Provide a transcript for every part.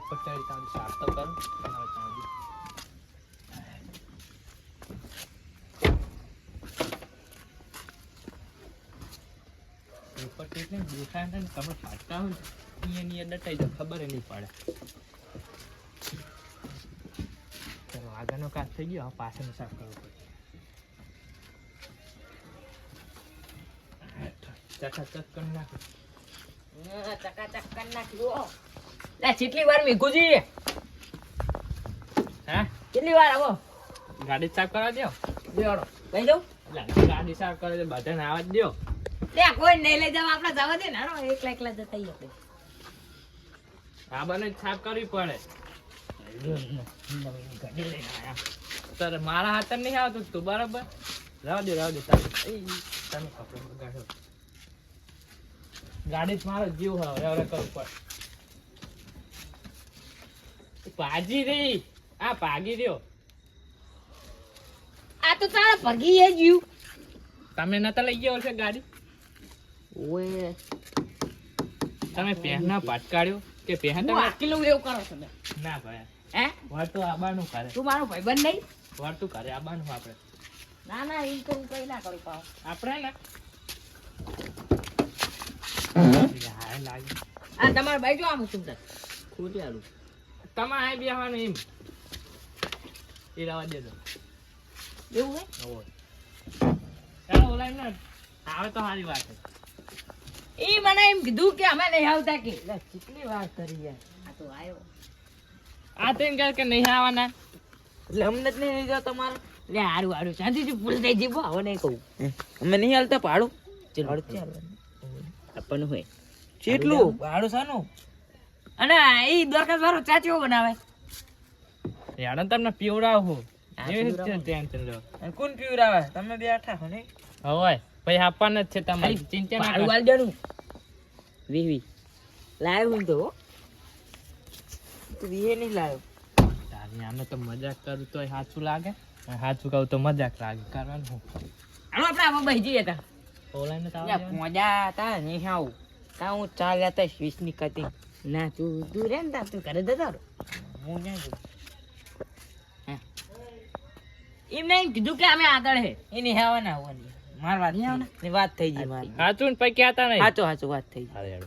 Paper ચડી તારું સાફ તો કરું હવે ચાંદી પેપર ટેપ ને ને તમે ફાટતા હોય ને એની અંદર દટાઈ જાય ખબર નહીં પડે ચલો આગળનો કાચ થઈ ગયો હવે પાછળનો સાફ કરવો પડે ચકાચક કરી નાખો ચકાચક કરી નાખ્યું લે કેટલી વાર મેઘુજી હા? કેટલી વાર આવો? ગાડી સાફ કરવા દો દેવાડો લઈ જાઉં? ગાડી સાફ કરે બધાને આવવા જ દો ત્યાં કોઈ નહીં લઈ જાવ આપણે જવા દે ને. એકલા એકલા જતા આપણે. આ બને સાફ કરવી પડે. મારા હાથ નહીં આવતું તું બરાબર? રાવ દે રાવ દે તમે કપડો ગાડી. જ મારો જીવ હવે કરવું પડે. ભાજી રહી. આ ભાગી રહ્યો. આ તો તારે ભગી એ ગયું તમે નતા લઈ ગયો છે ગાડી? ઓએ. તમે પહેના ભટકાડ્યો કે પહેન તમે? આટલું એવું કરો છો ના ભાઈ. હે? વર્તું આબાનું કરે. તું મારો ભાઈબંધ નહીં? વર્તું કરે આબાનું આપણે ના ના એ તો કઈ ના કરું પાવ આપણે ને? આ તમારા ભાઈ જો આમ થાય ખોટી આલું. તમારે આ બેહવાનું એમ. એ રવા દેજો એવું હે ઓય ચાલો ઓલા એમને આવે તો સારી વાત છે. એ મને એમ કીધું કે અમે નહીં આવતા કે. કેટલી વાર કરી યાર. આ તો આવ્યો. આ તો એમ કહે કે નહીં આવવાના. એટલે અમને જ નહીં લઈ જાવ તમારે. લે હારું હારું. શાંતિથી ભૂલ થઈ જીવો હવે નહીં કહું. અમે નહીં હાલતા પાડું. ચાલો આપણને હોય. કેટલું ભાડું શાનું અને એ દરખાસ્ત વાળો ચાચીઓ બનાવે? યાર તમને પીવડાવ તમે બેઠા હો હવે આપવાના જ છે તમારે. ચિંતા ના કરો. હું તો. તો વીએ નહીં લાવ્યો તારી આમે તો મજાક કરું તો સાચું લાગે? સાચું કહું તો મજાક લાગે. કરવાનું હું? હાલો આપણે આમાં બેસી જઈએ તા ઓલા મોજા તા નહીં આવું તા હું ચાલ્યા તા વીસની કતી ના તું તું રે ને તું કરે દે તારું હું ક્યાં જઉં? એમને એમ કીધું કે અમે આગળ હે. એની હેવા ના હોવાની. માર વાત થઈ. ની વાત થઈ ગઈ મારી. સાચું ને પછી કહેતા નહીં. સાચું સાચું વાત થઈ ગઈ.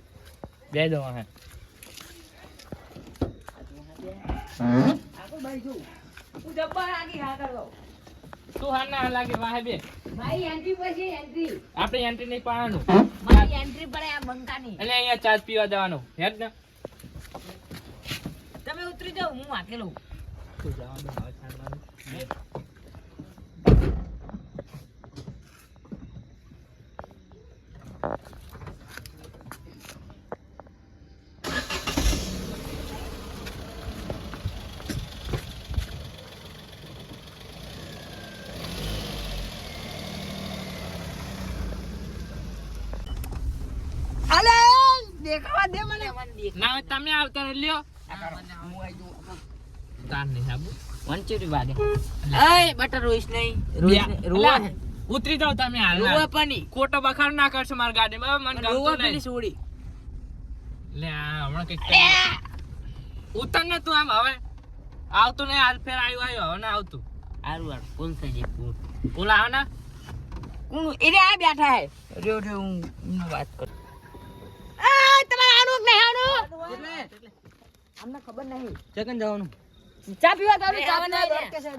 બે દો હે. આગળ બાઈ જોઉં. હું જબ્બર આગી હા કરલો. તું હાર ના લાગે વાહે બે. મારી એન્ટ્રી પછી એન્ટ્રી આપણે એન્ટ્રી નહીં પાડવાનું. મારી એન્ટ્રી પડે આ બંકાની. એટલે અહીંયા ચાર્જ પીવા દેવાનો હેડ ને. ઉતરી જાવ હું આકેલો તું જવાનું છાડવાનું. દેખાવા દે મને ના તમે આવતા લ્યો ઉતરી જાવ તમે હાલ રોવા પણ ખોટો બખાડ ના કરશો મારા ગાડી બરાબર મને રોવા ગમતું નહીં સોડી. લે હમણાં કંઈક ઉતર ને તું આમ હવે. આવતું નહીં હાલ ફેર આવ્યું આવ્યું હવે ના આવતું. હારું હારું. ફૂલ થઈ જાય ફૂલ ઓલા આવે ને. કોણ? એને આ બેઠા હે. રહ્યો રહ્યો હું હું વાત કરું. આ તમારે આનું નહીં આનું? અમને ખબર નહીં. ચકન જવાનું? ચા પીવા તારું જવાનું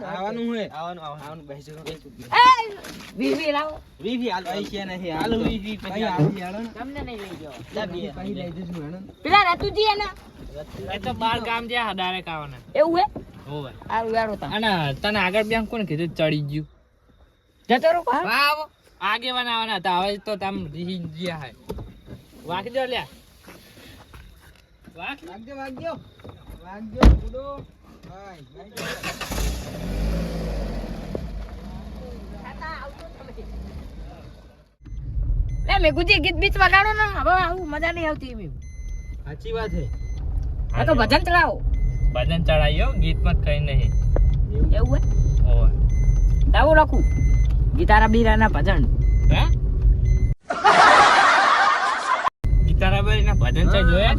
આવવાનું હોય આવવાનું આવવાનું બેસી એ. વીવી લાવો. વીવી હાલ પૈસા નથી હાલ. વીવી પછી આવી હાલો. તમને નહીં લઈ જાઓ. કહી લઈ જઈશું હેડો. ને. પેલા રતુજી હે ને એ તો બાર ગામ જે હડારે આવવાના. એવું હે? હોવે. આ ઉયારો તા. અને તને આગળ બેંક કોને કીધું ચડી ગયું? જતો રો કો આવો આગેવાન આવવાના હતા. હવે તો તમ રીહી ગયા હે. વાગજો લ્યા. વાગજો વાગજો વાગજો કૂદો લે મેઘુજી ગીત બીત વગાડો ને હવે આવું મજા નહીં આવતી એમ સાચી વાત છે આ તો ભજન ચલાવો ભજન ચડાયો ગીતમાં કઈ નહીં. એવું? હે? હોવે આવું લખું. ગીતારા બીરાના ભજન. હે? ગીતારાબાઈ ના ભજન છે જોયા?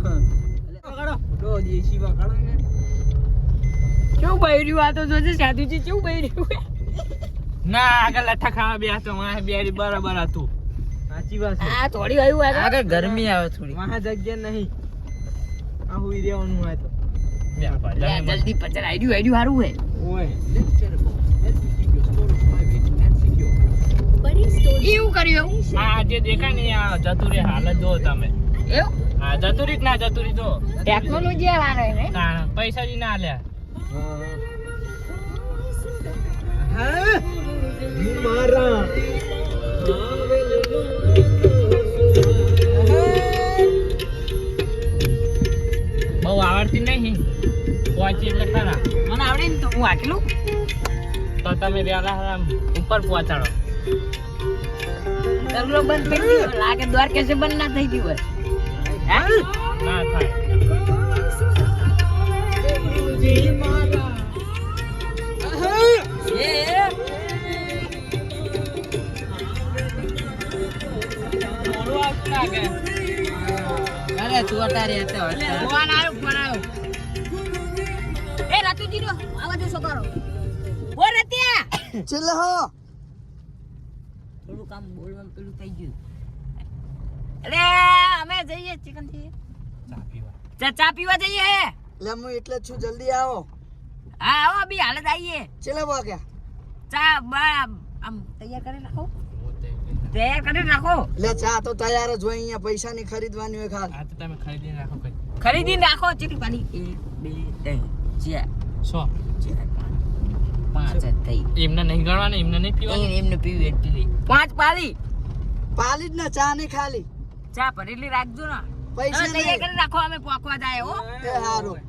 કેવું બૈર્યું આ તો જોજે સાધુજી કેવું બૈર્યું ના આગળ લઠ્ઠા ખાવા બે તો મારે બે બરાબર હતું. સાચી વાત છે. આ થોડી આવ્યું આ આગળ ગરમી આવે થોડી. વાહ જગ્યા નહીં. આ હુઈ રહેવાનું હોય તો. જલ્દી પચર. આઈડ્યું આઈડ્યું હારું હે ઓય. એવું કર્યું આ જે દેખાય ને આ જતુરી હાલત જો તમે. એવું? જતુરી કે ના જતુરી તો ટેકનોલોજી આવે ને? ના પૈસા જી ના લે હા મારા બહુ આવડતી નહીં. પહોંચી એટલે ખરા. મને આવડે ને તો હું આટલું? તો તમે વેલા ઉપર પહોંચાડો. બંધ થઈ ગયો લાગે દ્વારકા સે બંધ ના થઈ ગયું હે એ રાતુજી નો આવા જો છોકરો ઓ રત્યા ચલ હો કામ બોલવાનું પેલું થઈ ગયું અરે અમે જઈએ ચિકનથી. ચા પીવા. ચા ચા પીવા જઈએ લે હું એટલે છું જલ્દી આવો. હા આવો અભી જ આવીએ ચલે વાગ્યા ચા બા આમ તૈયાર કરી રાખો. તૈયાર કરી રાખો. લે ચા તો તૈયાર જ હોય અહીંયા પૈસા ની ખરીદવાની હોય ખાલી. હા તો તમે ખરીદી રાખો કઈ. ખરીદી રાખો ચીટી પાણી? એક બે ત્રણ ચાર. સો. પાંચ થઈ. એમને નહીં ગણવાનું એમને નહીં પીવાની. એમને પીવી એટલી. પાંચ પાલી. પાલી જ ને ચા ની ખાલી. ચા ભરેલી રાખજો ને. પૈસા તૈયાર કરી રાખો અમે પોકવા જાય હો. એ હારું.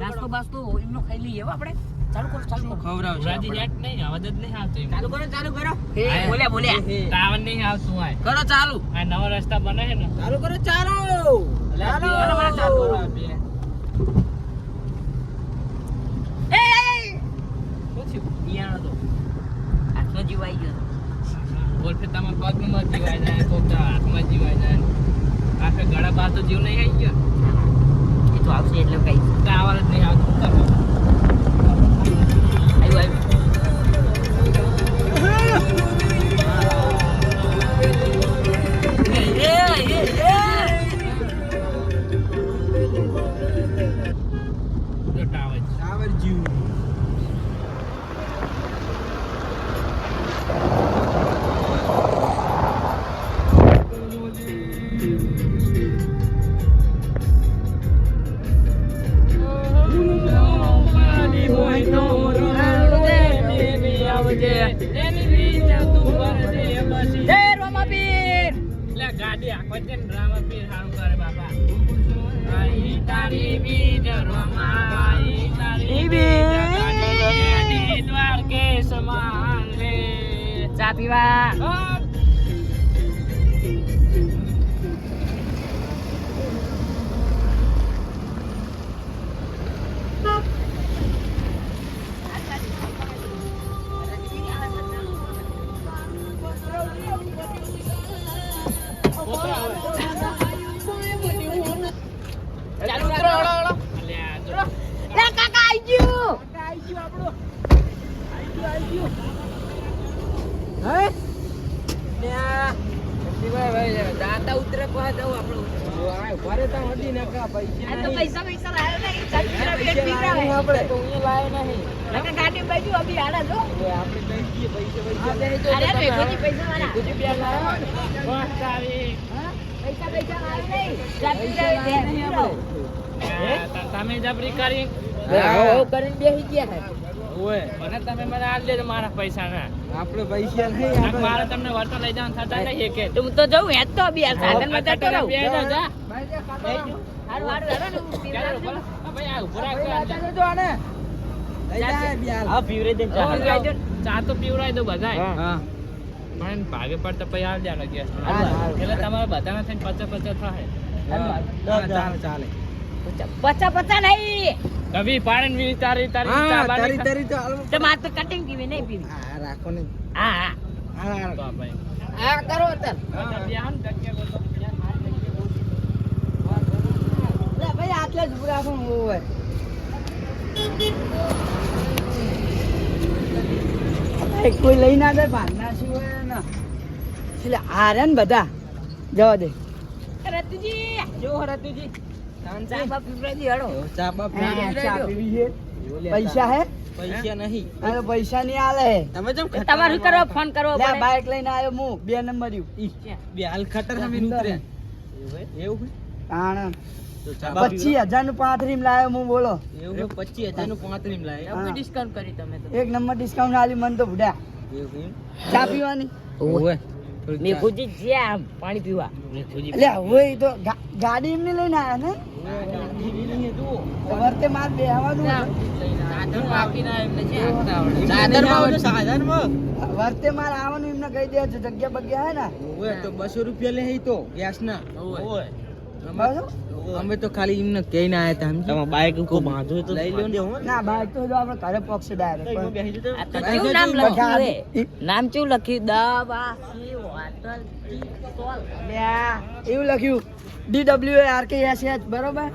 નાસ્તો બાસ્તો એમનો ખાઈ લઈએ હો આપણે. ચાલુ કરો ચાલુ કરો. રાજી નેટ નહીં આવત જ નહીં આવતો ચાલુ કરો ચાલુ કરો. બોલ્યા બોલ્યા. તાવન નહીં આવતું હોય કરો ચાલુ. આ નવા રસ્તા બને છે ને. ચાલુ કરો ચાલો. ચાલુ. કરો ચાલુ કરો. એ શું થયું? બિયાણો તો. હાથમાં જીવાઈ ગયો બોલ ફે તમારા પગમાં જીવાય જાય કોક હાથમાં જીવાય જાય. આખે ગળા બહાર તો જીવ નહીં આવી ગયો. એ તો આવશે એટલે કઈ. તાવન જ નહીં આવતું? આવ્યું આવ્યું. કરીને બેસી ગયા હે. તમે મને આલ દેજો મારા પૈસા ના આપણે પૈસા નહીં મારે તમને વર્તો લઈ જવાનું થતા નહીં કે તો હું તો જઉં તો આ જતો રહું. બે જા, જા. હારું, હારું, ને હું. ભાઈ આ આને. દો. ચા દો બધાય. હા. પણ ભાગે પડતા પછી આલ દેવાનો ગેસ. એટલે તમારે બધાના થઈને પચાસ પચાસ થાય. ચાલે ચાલે. પચા પચા નહીં. કભી પાડે ને વી તારી તારી ચા તરી તરી તો. તો મારે તો કટિંગ પીવી નહીં પીવી હા રાખો ને હા હા. હા તો. ભાઈ. હા કરો અત્યારે. ધ્યાન જગ્યા ગોતો, ધ્યાન મારી જગ્યા ગોતો. લે એટલે જ ઉભું રાખો ને કોઈ લઈ ના દે ભાગના શું હોય ને. એટલે હારે ને બધા. જવા દે. રતુજી. જો રતુજી. પૈસા હે? પૈસા નહીં. અરે પૈસા નહીં આલે. તમે જેમ તમારે શું ફોન કરવો લે પડે. લઈને આવ્યો હું બે નંબર બે હાલ ખતર સામે ઉતરે એવું તાણ. તો ચા બા પચીસ હજારનું પાંત્રીસ લાયો હું બોલો. એવું પચીસ હજારનું પાંત્રીસ લાય ડિસ્કાઉન્ટ કરી તમે એક નંબર ડિસ્કાઉન્ટ આલી મને તો ભૂડા ચા પીવાની? ઓવે મેઘુજી જ્યાં પાણી પીવા. એટલે ઈ તો ગાડી એમને લઈને આવ્યા ને? તો માર બેહવાનું વર્તે માર આવવાનું એમને કહી દે છે જગ્યા બગ્યા હે ને. ઓવે તો બસો રૂપિયા લે હી તો ગેસ ના બરાબર? અમે તો ખાલી એમને કહીને આયા હતા તમે બાઈક બાંધો તો લઈ લ્યો ને. ના બાઈક તો જો આપણે ઘરે પક્ષ ડાયરેક્ટ આ નામ લખ્યું નામ કેવું લખ્યું? દવા એવું લખ્યું. D W R K S H બરોબર?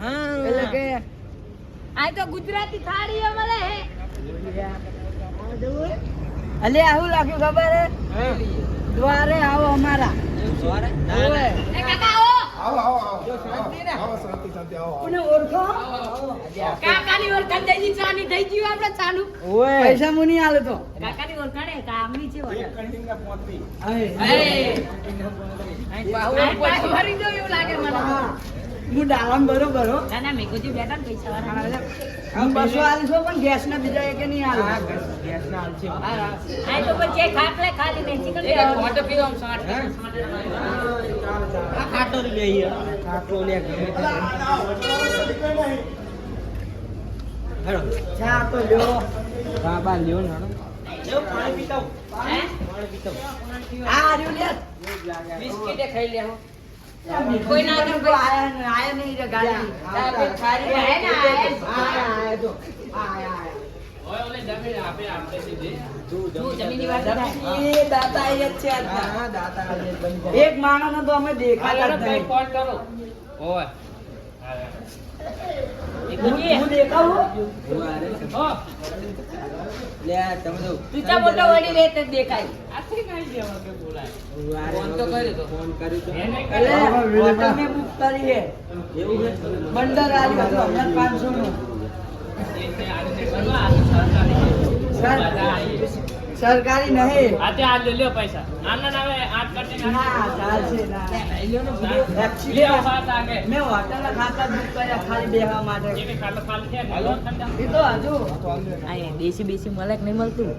એટલે કે આ તો ગુજરાતી થાળી મળે હે. અલે આવું લખ્યું ખબર હે? દ્વારે આવો અમારા. દ્વારે? એ કાકા આવો કોને ઓળખો? કાકાની ઓળખાણ થઈ ગઈ ચાની થઈ ગયું આપણે ચાલુ. પૈસા મુની આલે તો. કાકાની ઓળખાણ હે કામની છે હોટલ હવે. ભરી દો એવું લાગે મને હા. હું ડાળામ બરોબર હો. ના ના મેઘુજી બેઠા ને પૈસા વાળા હું બસો આલશો પણ ગેસ ના બીજા એક નહીં આલે આ તો પછી ખાટલે ખાલી ને ચિકન એક મોટો પીવો આમ સાટ ખાટો લઈએ ખાટો લે ગમે તે હેડો. ચા તો લ્યો. બા બા લ્યો પાણી પીતો. હે? આ રહ્યું લે. બિસ્કિટે ખાઈ લે કોઈ કોઈ ના આયા આયા નહીં રે ગાડી ખારી ને આયા. આયા આયા એક માણસ તો અમે દેખાતા હું દેખાવું? લે તમે તો તું મોટો વળી રે તે દેખાય ફોન તો કર્યો તો. ફોન કર્યો તો. એટલે હોટલ બુક કરી છે એવું છે? બંદર આવ્યું હતું હમણાં પાંચસો નું સરકારી નહીં. આજે આ લઈ લ્યો પૈસા. ના ચાલશે ના. લ્યો વાત આગે. મેં ખાતા બુક કર્યા ખાલી બેહવા માટે. જેને ખાલી ખાલી છે હાલો. એ તો હજુ. આ દેશી બેસી મળે કે નહીં મળતું?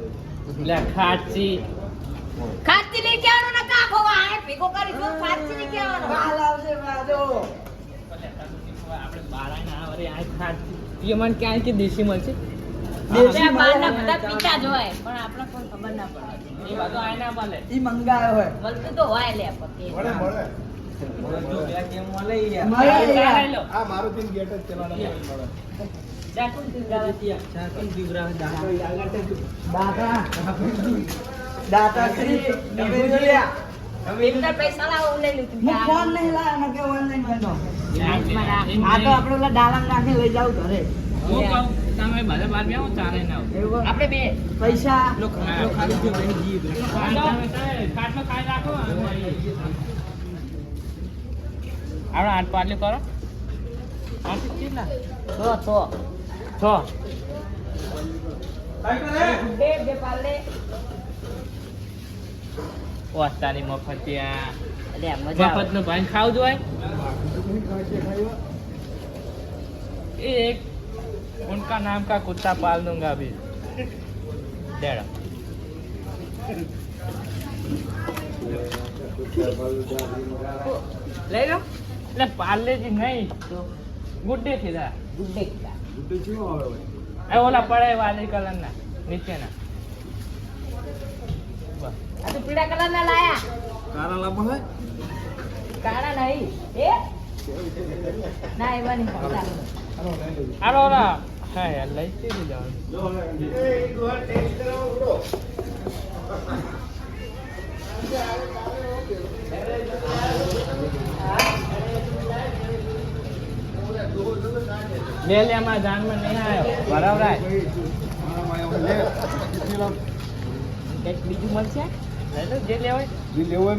લે ખાચી. ખાચી નહીં કેવાનો ને કાકો આ ભેગો કરી જો ખાચી નહીં કેવાનો હાલ આવશે બાજો આપણે બાળાના આવરે આ ખાચી. એ મને ક્યાં કે દેશી મળશે. બધા પીતા જ હોય પણ આપણે કોઈ ખબર ના પડે. એ બધું આય મળે. ઈ મંગાયો હોય. મળતું તો હોય લે પકે મળે મળે. ચા યાર. લઈ લો ચાકુ પીવડાવે ત્યાં. ચાકન પીવરાવે દાતા દાતા. દાતા શ્રી નિવેદિયા. એમના પૈસા લાવો લઈ લઉં ફોન નહીં લાવ્યો ને કે ઓનલાઈન બનો લાઈનમાં રાખ. આ તો આપણે ઓલા ડાલામ નાખી લઈ જાવ ઘરે. તમે બધા બાર હું ચારે ના આપણે બે. પૈસા? ખાટલો ખાઈ રાખો આપણે આઠ પાટલી કરો. આઠ કેટલા? તો તો છ બે બે પાલે વસ્તાની મફતિયા. મફતનું ભાઈ ખાવું જોઈએ एक उनका नाम का कुत्ता पाल दूंगा अभी डेढ़ લઈ લો એટલે પાર્લેજી નહીં ગુડ્ડે થી થા ગુડ્ડે કીધા. એ ઓલા પડે વાદળી કલર ના નીચેના બસ. આ તો પીળા કલર ના લાયા કારા લાંબા હોય કાળા નહીં એ ના એવા નહીં મળતા. હાલો ઓલા હા યાર લઈ કેવી જવાનું. બે લે માં જાનમાં નહીં આવ્યો. બરાબર કંઈક બીજું મળશે? જે લેવાય.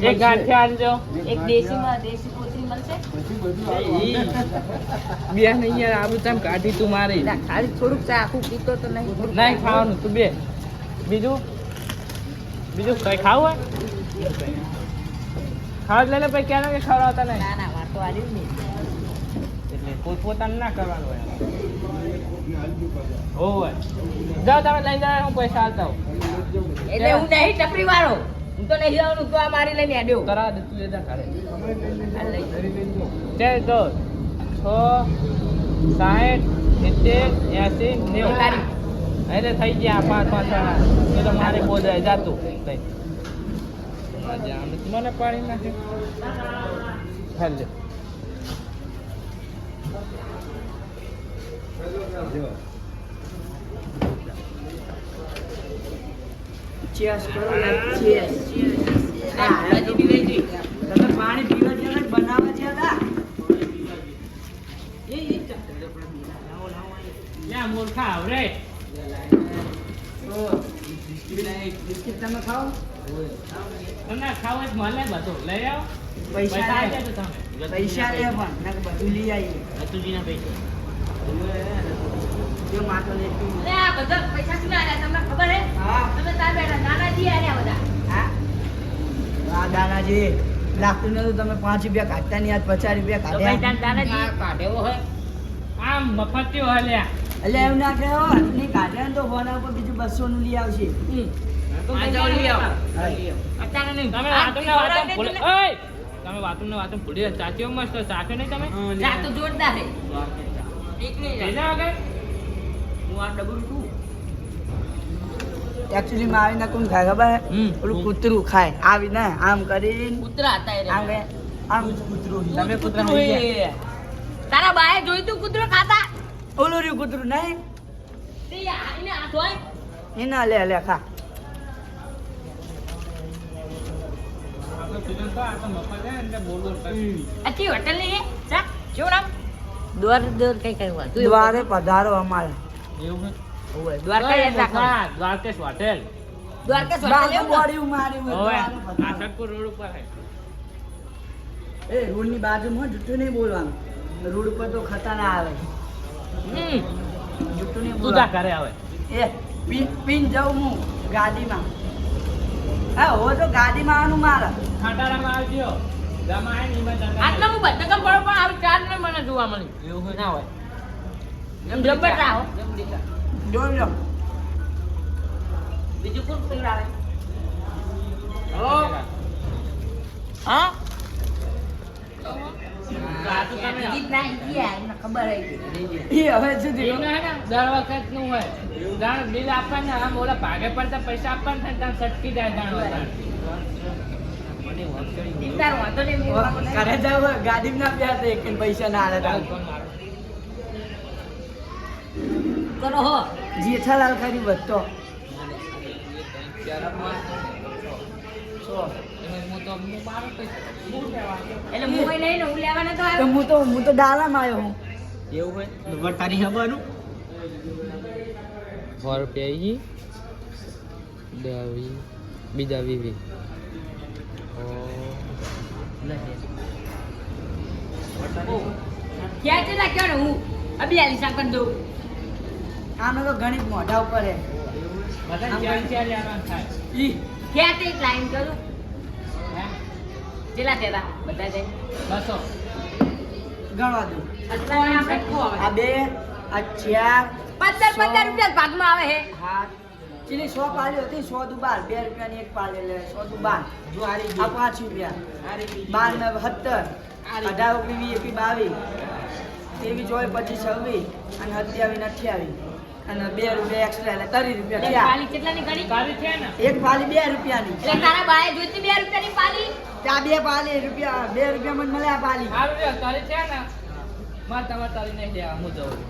એક ગાંઠિયા આનજો એક દેશીમાં દેશી બે નહીં યાર આબુ તેમ કાઢી તું મારી. ખાલી થોડુંક ચા આખું પીતો તો નહીં. નહીં ખાવાનું તું બે. બીજું? બીજું કઈ ખાવું હોય? ખાવા લઈ લે પછી ક્યાં કે ખવડાવતા નહીં? ના ના વાતો આવી નહીં. એટલે પોત ના કરવાનું હોય હોય જાઓ તમે લઈ જાય હું પૈસા આવતા હું એટલે હું નહીં ટપરી વાળો હું તો નહીં જવાનું તો આ મારી લઈને આડ્યો કરાવ દે તું આ તો છ સાઠ સિત્તેર એસી નેવું. એટલે થઈ ગયા પાંચ પાંચ એ તો મારે બોધાય જાતું મને પાડી નાખે. હાલ Cheers કરો. તમે પાણી પીવા ને બનાવવા છે હતા? મૂર્ખા આવરે. બિસ્કિટ તમે ખાઓ? તમને ખાવું જ મળે બધું. લઈ આવો. પૈસા પૈસા લે. તમે. પૈસા લે પણ. બધું લઈ આવીએ. રતુજીના પૈસા. જો માટો લેતું અરે આ બધા પૈસા શું આવ્યા તમને ખબર હે? હા. તમે ત્યાં બેઠા નાનાજી આવ્યા બધા. હા? આ દાદાજી લાગતું નતું તમે પાંચ રૂપિયા કાઢતા નહીં આજ પચાસ રૂપિયા કાઢ્યા. તાન કાઢેવો હોય. આમ મફતિયો હલ્યા એટલે એમ ના કહો નહીં કાઢ્યા ને તો ફોના ઉપર બીજું બસો નું લઈ આવશે. આ જાઓ લઈ આવો. હા. અત્યારે નહીં. તમે આ ને વાતો ભૂલે. ઓય! તમે વાતો ને વાતો ભૂલી સાચી મસ્ત સાચો નહીં તમે? જોરદાર હે એક નહીં જાય. ભેજા વગર હું આ ડબલું છું. એકચ્યુઅલી મારી ના કોણ ખાય ખબર. પેલું કૂતરું ખાય. આવીને આમ કરીને કૂતરા હતા એ આમ આમ કૂતરું તમે કૂતરા તારા બાએ જોયું તું કૂતરો ખાતા? ઓલું રહ્યું કૂતરું નહીં? તે આ- એને એના લે લે ખા. દ્વાર દ્વાર કઈ કઈ દ્વારે પધારો અમારે. એવું દ્વારકેશ હોટેલ. હોટલ બોડી મારી હોય, ઓય, દ્વારે પધારો. આ સટકુર રોડ ઉપર છે. એ રોડની બાજુમાં જૂઠું નહીં બોલવાનું. રોડ ઉપર તો ખતરા આવે. નહીં એ પીન પીન જાઉં હું ગાડીમાં હા હો તો ગાડીમાં આનું મારે. ખાટારામાં આવજો. આટલા હું પડો પણ આવી ચાર ને મને જોવા મળી એવું ના હોય. હો જોઈ બીજું કોણ પીવડાવે હા આવું ગાડી ના પ્યા પૈસા ના આલે ચાલ, તારે. ફોન મારો. કરો હો. જેઠાલાલ ખરી વધતો. એમાં હું તો હું મારો પૈસા શું કહેવાનું? એટલે હું કઈ હું લેવા તો આવ્યો. હું તો હું તો ડાલામાં આવ્યો હું. એવું હોય? વટારી હવાનું? સો રૂપિયા ઈ બીજા વીવી. ક્યાં છે રાખ્યો ને હું? અભિયાલી આલી દઉં. આનો તો ગણિત મોઢા ઉપર હે. ક્યાં તે લાઈન કરું? કેટલા થયા બધા જાય બસો. ગણવા આવે. આ બે આ ચાર પંદર પંદર રૂપિયા ભાગમાં આવે હે. ચીલી સો પાલી હતી સો દુ બાર. બે રૂપિયાની એક પાલી લે સો દુ બાર. આ પાંચ રૂપિયા. બાર ને સત્તર. અઢાર ઓગણી વીસ એકવી બાવીસ. તેવી ચોવીસ પચીસ છવ્વીસ. અને સત્યાવીસ અઠ્યાવીસ. અને બે રૂપિયા એક્સ્ટ્રા એટલે ત્રીસ રૂપિયા થયા. પાલી કેટલાની ગણી ને. એક પાલી બે રૂપિયાની. એટલે તારા બાએ જોઈતી બે રૂપિયાની પાલી? ત્યાં બે પાલી રૂપિયા બે રૂપિયામાં મને મળે આ પાલી. સારું રે તારી છે ને? મારે તમારે તારી નહીં લેવા હું જઉં. હું.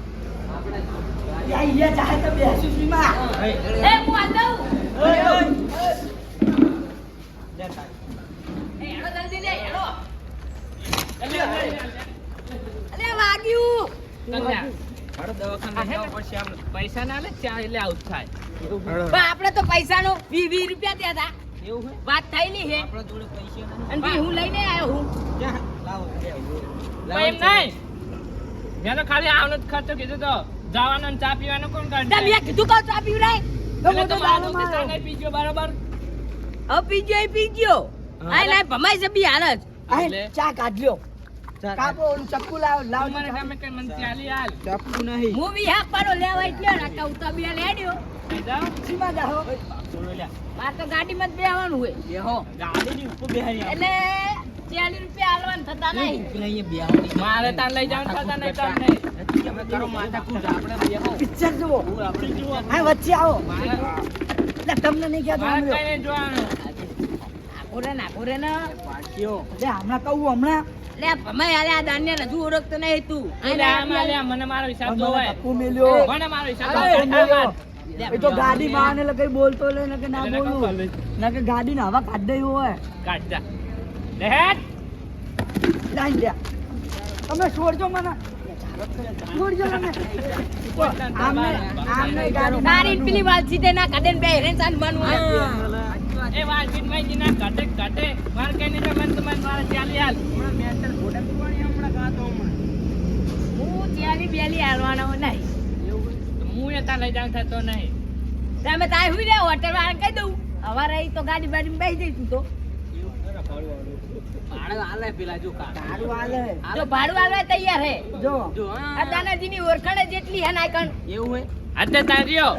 વાગ્યું. કન્યા હાડો દવાખાને આ હે ને? જવા પડશે આમને. પૈસા ના લે ચા એટલે આવું થાય. પણ આપણે તો પૈસાનો વી વી રૂપિયા ત્યાં હતા. વાત થઈ છે હે. પૈસા અને હું લઈને આવ્યો હું. એમ નહીં. મેં તો ખાલી આવનો જ ખર્ચો કીધું તો જવાનો ને ચા પીવાનો કોણ તમે મેં કીધું કહું ચા પીવડાય એટલે તો મારા પીજો બરાબર? હવે પીજો એ પીજો. આ ના ભમાઈ છે બી હાલ જ. ચા કાઢ લ્યો. કાપો ઓલું ચક્કુ લાવ લાવ મને ગમે કે મને ચાલી હાલ. ચાપુ નહીં. હું બી હા પાડો લેવા એટલે રાકા ઉતા બી લેડ્યો લઈ સીમા જાઓ. માર તો ગાડીમાં જ બેહવાનું હોય. બેહો. ગાડીની ઉપર બેહારી એટલે ચાલીસ રૂપિયા હાલવાના થતા નહીં. ઉપર બેહવાની. મારે તાન લઈ જવાનું થતા નહીં તમને નથી, અમે કરો માથાકૂટ. આપણે બેહો. પિક્ચર જુઓ. આપણે જુઓ. હા વચ્ચે આવો. એટલે તમને નહીં કહેતો જોવાનું. રે નાખો રે ને. પાડ્યો. એટલે હમણાં કહું હમણાં લે ભમાઈ હાલે આ દાન્ય હજુ ઓળખતો નહીં તું. એટલે આમ આલ્યા, મને મારો હિસાબ જોવાય. ટપ્પુ મેલ્યો. મને મારો હિસાબ અરે, જોવાય. મેલ્યો. લે, એ તો ગાડી માં કઈ બોલતો લે ને કે ના બોલું. ના કે ગાડી ને હવા કાઢ દઈ હોય. કાઢ જા. લે હેટ. લાઈન લે. તમે છોડજો મને. છોડજો મને. આમને આમને ગાડી પેલી વાત સીધે ના કાઢે ને બે હેરેન સાન બનવું. એ વાલજીત ના કાઢે કાઢે. મારે કઈ નહીં જવાનું, તમારે મારે ચાલી હાલ. હમણાં મેટર ઘોડા પીવાની હમણાં ગાતો હમણાં. હું ચાલી બેલી હાલવાનો નહીં. હું એ તાર લઈ જાઉં થતો નહીં. તમે તાય હુઈ રહ્યા હોટેલ વાળા કહી દઉં. હવે રહી તો ગાડી બાડી બેસી જઈશું તો. ભાડું હાલે પેલા જો કા. સારું જો ભાડું આલવા તૈયાર હે. જો. જો. આ દાનાજીની ઓળખાણ જ જેટલી હે નાયકણ. એવું હે? આજે તાર રહ્યો.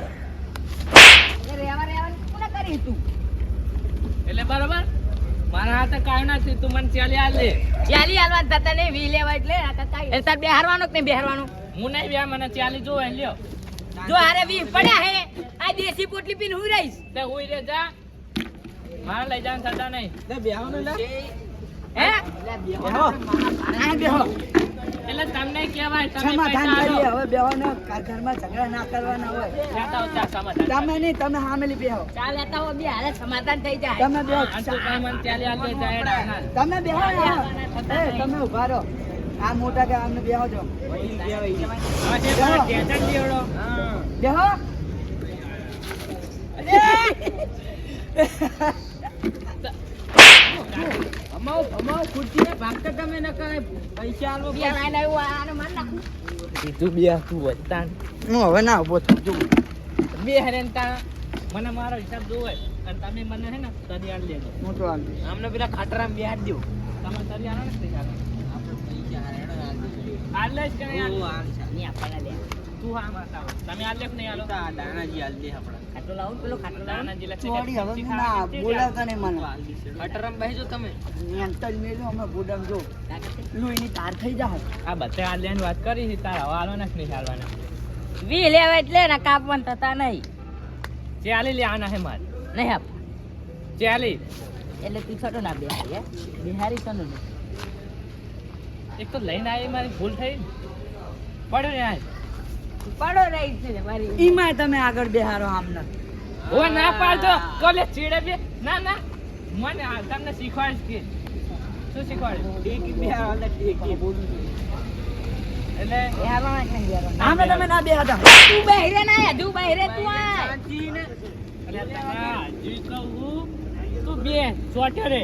એટલે રેવા કોને કરી તું? એટલે બરોબર? મારા હાથે કાંઈ નથી તું મને ચાલી હાલ દે. ચાલી હાલવા થતા નહીં વી લેવા એટલે આ તો કાંઈ- એટલે તાર બેહારવાનો કે નહીં બેહારવાનો? હું નહીં બે મને ચાલી જોવે લ્યો. જો હારે વી પડ્યા હે આ દેશી પોટલી પીને હું રહીશ. તે હું રે જા. મારા લઈ જાન થતા નહીં. લે, બેહવાનું લે. હે? બેહો. આ બેહો. એટલે તમને કહેવાય તમે સમાધાન પૈસા કરીએ હવે બેહો ઘરમાં ઝઘડા ના કરવાના હોય. સમાધાન તમે નહીં તમે હામેલી બેહો. ચાલ લેતા હો બે હાલે સમાધાન થઈ જાય. તમે બેહો. ચાલી જાય તમે બેહો એ તમે ઊભા રહો. આ મોટા કે આમને બેહો જે. બેહો. અમાવ, અમાવ, ખુરશીને ભાગતા તમે ન કરે. પૈસા આલવા બે લાઈને આવ્યું આને માર નાખું કીધું બે તું હોય તાન હું હવે ના ઊભો છું જો બે હરેન તા મને મારો હિસાબ જોવે અને તમે મને હે ને તરી આલ દેજો હું તો હાલ આમને પેલા ખાટરામ બેહાડ દો. તમે તરી આલો ને તરી આલો આપણે પૈસા હારે હાલ દો. આલે જ કરે ઓ, આલે? છે. તું હા મારતા તમે આલે નહીં આલો આ દાણાજી હાલ દે આપણા. ખાટલો લાવો પેલો ખાટલો લાવો. દાનાજી જીલા ચોડી હવે ના બોલાવતા નહીં મને. અટરમ બેહજો તમે. બેસજો તમે મેલો અમે ગોડામ જો. લોહીની તાર થઈ જાય આ બધે આલ્યાની વાત કરી છે તાર હવા આલો ને કે હાલવાના વી લેવા એટલે ને કાપવાના થતા નહીં. ચાલી લે આના હે માર નહીં આપ ચાલી એટલે તું છોટો ના બેહારી હે? બિહારી તો નહીં એક તો લઈને આવી મારી ભૂલ થઈ. પડ્યો ને આજ. પડો રહી છે મારી ઈમાં તમે આગળ બેહારો આમને ઓ ના પાડતો. કોલે ચીડે બે. ના ના. મને તમને શીખવાડ કે. શું શીખવાડ ટેકી બેહાડ, હાલે ટેકી. એટલે બેહારવાના નહીં બેહારવાના? તમે ના બેહાતા તું બહેરે ના હજુ બહેરે તું આય. શાંતિને. એટલે તને હજી કહું તું બે ચોટ્યો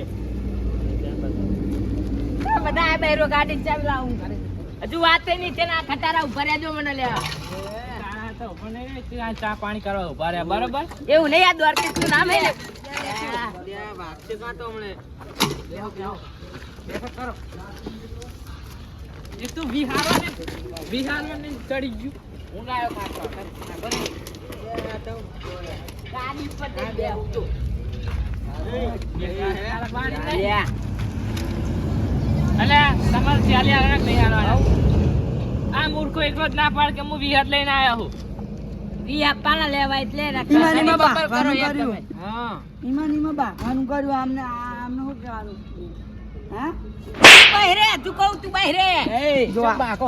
બધા બહેરો ગાડી ચાવી લાવું કરે. હજુ વાત નહીં છે ને આ ખટારા ઊભા રહેજો મને લેવા નહીં ચા પાણી કરવા ઊભા રહ્યા બરોબર એવું નહીં આ દ્વારકેશ તું નામ હે ને. ને ચડી ગયું હું ત્યાં તો ગાડી પર તે બેહું છું. તારા બારી નહીં. લ્યા. એટલે તમારે ચાલી આગળ નહીં આવવાના? આ મૂર્ખો એકલો જ ના પાડ કે હું વિહત લઈને આવ્યો હું વી આપવાના લેવા એટલે ઈમાન રખડવાની ઈમાં બપોર કરો બાવાનું કર્યું. હા. ઈમાન બાવાનું કર્યું આમને આમને શું કહેવાનું? હા? તું બહેરે તું કહું તું બહેરે એ, જો બાકો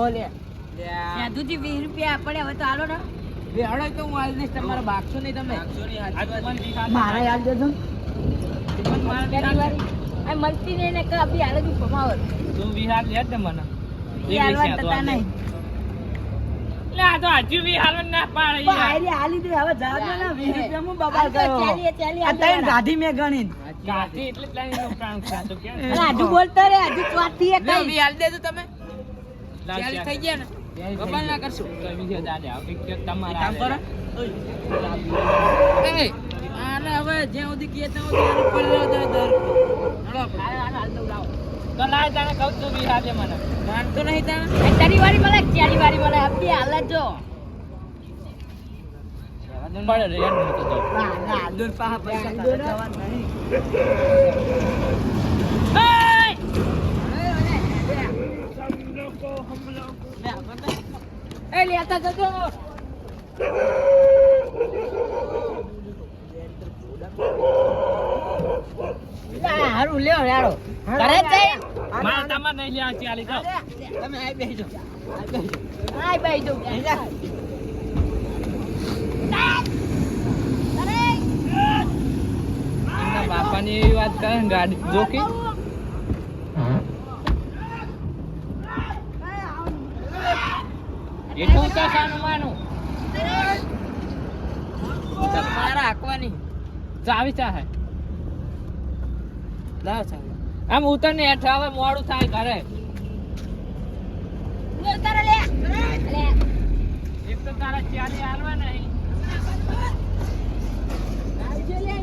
વીસ રૂપિયા પડે હવે તો હાલો ને. બેહાડો તો હું હાલ નહીં તમારે બાગશો નહીં તમે. મારા યાદ દેજો મારા આ મળતી નહીં ને કે બી હાલે ભમાવર તું વિહાર લે ને મને. હાલવા થતા નહીં લે આ તો હજુ વિહાર ના પાડે ભાઈ હાલી દે હવે જા દે ને વીસ રૂપિયા હું બબાલ કર્યો ચાલી ચાલી આ તૈન ગાધી મેં ગણી ગાધી એટલે તૈન નો કામ કેમ? અલા, હજુ બોલતો રે હજુ એક લે, કઈ. વી હાલ દેજો તમે. ચાલી થઈ ગયા ને. બબાલ ના. કરશું. તો બીજો દાડે આવ કે તમારા કામ કરો. એ આને હવે જ્યાં સુધી કહે ત્યાં સુધી આને પડી રહ્યો દર દર હળો હાલ, દઉં, લાવો. તો લાય તને કહું છું બી હાલે મને માનતો નહીં તારી વારી મળે ચારી વારી મળે આપી હાલ જો પડે રે તો. ના ના દૂર પાહા પૈસા તારે જવાનું નહીં હારું લ્યો યારો ઘરે જઈ. મારે તમારે નહીં લેવા ચાલી જાઓ. તમે આઈ બેસજો આય બાઈ જો એમના બાપાની એવી વાત કરે ને ગાડી જોકી એટલું તો સાનું માનું. મારા હાંકવાની. ચાવી ચાહે લાવ ચાવી આમ ઉતર ને હેઠ હવે મોડું થાય ઘરે. ઉતર લે લે એક તો તારા ચાલી હાલવા નહીં. આવી લે